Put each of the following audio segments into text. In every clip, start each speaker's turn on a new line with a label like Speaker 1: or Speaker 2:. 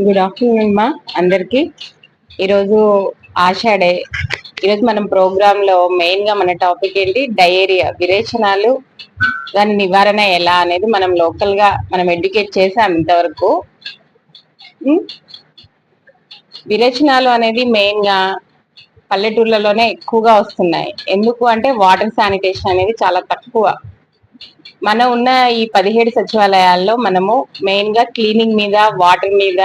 Speaker 1: Good afternoon మా అందరికి. ఈరోజు ఆషాఢే ఈరోజు మనం ప్రోగ్రామ్లో మెయిన్గా మన టాపిక్ ఏంటి? డయేరియా. విరేచనాలు దాని నివారణ ఎలా అనేది మనం లోకల్గా మనం ఎడ్యుకేట్ చేసాం ఇంతవరకు. విరేచనాలు అనేది మెయిన్గా పల్లెటూర్లలోనే ఎక్కువగా వస్తున్నాయి. ఎందుకు అంటే వాటర్ శానిటేషన్ అనేది చాలా తక్కువ. మనం ఉన్న ఈ పదిహేడు సచివాలయాల్లో మనము మెయిన్గా క్లీనింగ్ మీద వాటర్ మీద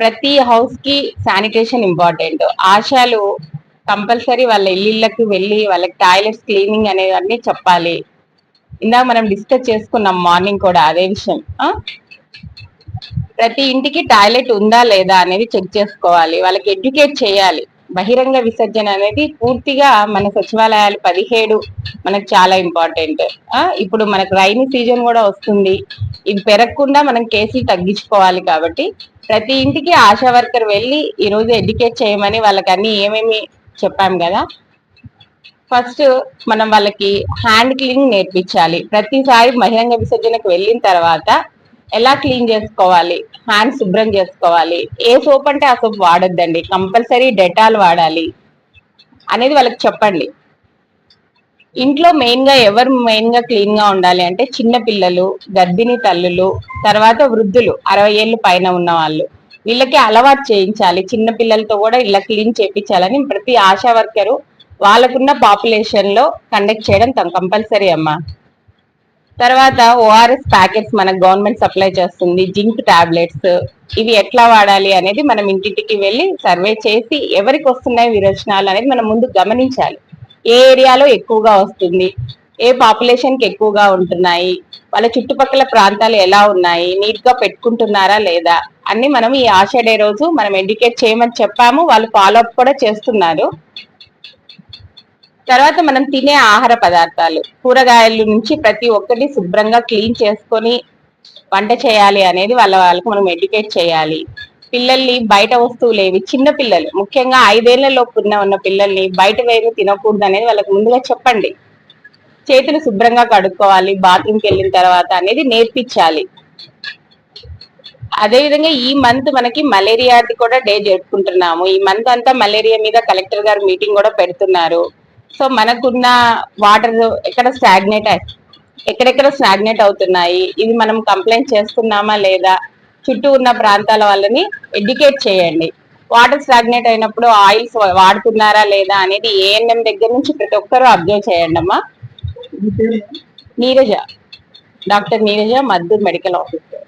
Speaker 1: ప్రతి హౌస్కి శానిటేషన్ ఇంపార్టెంట్ ఆశాలు కంపల్సరీ వాళ్ళ ఇల్లుళ్ళకి వెళ్ళి వాళ్ళకి టాయిలెట్స్ క్లీనింగ్ అనేవన్నీ చెప్పాలి. ఇందాక మనం డిస్కస్ చేసుకున్నాం మార్నింగ్ కూడా అదే విషయం. ప్రతి ఇంటికి టాయిలెట్ ఉందా లేదా అనేది చెక్ చేసుకోవాలి. వాళ్ళకి ఎడ్యుకేట్ చేయాలి. బహిరంగ విసర్జన అనేది పూర్తిగా మన సచివాలయాలు పదిహేడు మనకు చాలా ఇంపార్టెంట్ ఇప్పుడు మనకు రైని సీజన్ కూడా వస్తుంది. ఇది పెరగకుండా మనం కేసులు తగ్గించుకోవాలి కాబట్టి ప్రతి ఇంటికి ఆశా వర్కర్ వెళ్ళి ఈరోజు ఎడ్యుకేట్ చేయమని వాళ్ళకి అన్ని ఏమేమి చెప్పాం కదా. ఫస్ట్ మనం వాళ్ళకి హ్యాండ్ క్లీనింగ్ నేర్పించాలి. ప్రతిసారి బహిరంగ విసర్జనకు వెళ్ళిన తర్వాత ఎలా క్లీన్ చేసుకోవాలి? హ్యాండ్ శుభ్రం చేసుకోవాలి. ఏ సోప్ అంటే ఆ సోప్ వాడొద్దండి. కంపల్సరీ డెటాల్ వాడాలి. అనేది వాళ్ళకి చెప్పండి. ఇంట్లో మెయిన్గా ఎవరు మెయిన్గా క్లీన్గా ఉండాలి అంటే చిన్న పిల్లలు గర్భిణీ తల్లులు తర్వాత వృద్ధులు అరవై ఏళ్ళు పైన ఉన్న వాళ్ళు. వీళ్ళకి అలవాటు చేయించాలి. చిన్న పిల్లలతో కూడా ఇలా క్లీన్ చేయించాలని ప్రతి ఆశా వర్కరు వాళ్ళకున్న పాపులేషన్లో కండక్ట్ చేయడం కంపల్సరీ అమ్మా. తర్వాత ఓఆర్ఎస్ ప్యాకెట్స్ మనకు గవర్నమెంట్ సప్లై చేస్తుంది జింక్ టాబ్లెట్స్ ఇవి ఎట్లా వాడాలి అనేది మనం ఇంటింటికి వెళ్ళి సర్వే చేసి ఎవరికి వస్తున్నాయి విరోచనాలు అనేది మనం ముందు గమనించాలి. ఏ ఏరియాలో ఎక్కువగా వస్తుంది ఏ పాపులేషన్కి ఎక్కువగా ఉంటున్నాయి వాళ్ళ చుట్టుపక్కల ప్రాంతాలు ఎలా ఉన్నాయి నీట్గా పెట్టుకుంటున్నారా లేదా అన్ని మనం ఈ ఆషాడే రోజు మనం ఎడ్యుకేట్ చేయమని చెప్పాము వాళ్ళు ఫాలో అప్ కూడా చేస్తున్నారు. తర్వాత మనం తినే ఆహార పదార్థాలు. కూరగాయల నుంచి ప్రతి ఒక్కటి శుభ్రంగా క్లీన్ చేసుకొని వంట చేయాలి అనేది వాళ్ళ వాళ్ళకి మనం ఎడ్యుకేట్ చేయాలి. పిల్లల్ని బయట వస్తువులు ఏవి చిన్న పిల్లలు ముఖ్యంగా ఐదేళ్ళలోపు ఉన్న ఉన్న పిల్లల్ని బయట వేరు తినకూడదు అనేది వాళ్ళకి ముందుగా చెప్పండి. చేతులు శుభ్రంగా కడుక్కోవాలి బాత్రూమ్కి వెళ్ళిన తర్వాత అనేది నేర్పించాలి. అదేవిధంగా ఈ మంత్ మనకి మలేరియాది కూడా డే జరుపుకుంటున్నాము. ఈ మంత్ అంతా మలేరియా మీద కలెక్టర్ గారు మీటింగ్ కూడా పెడుతున్నారు. సో మనకున్న వాటర్ ఎక్కడ స్టాగ్నేట్ ఎక్కడెక్కడ స్టాగ్నేట్ అవుతున్నాయి ఇది మనం కంప్లైంట్ చేస్తున్నామా లేదా చుట్టూ ఉన్న ప్రాంతాల వాళ్ళని ఎడ్యుకేట్ చేయండి. వాటర్ స్టాగ్నేట్ అయినప్పుడు ఆయిల్స్ వాడుతున్నారా లేదా అనేది ఏఎన్ఎం దగ్గర నుంచి ప్రతి ఒక్కరూ అబ్జర్వ్ చేయండి అమ్మా. Neeraja doctor Neeraja Maddur medical officer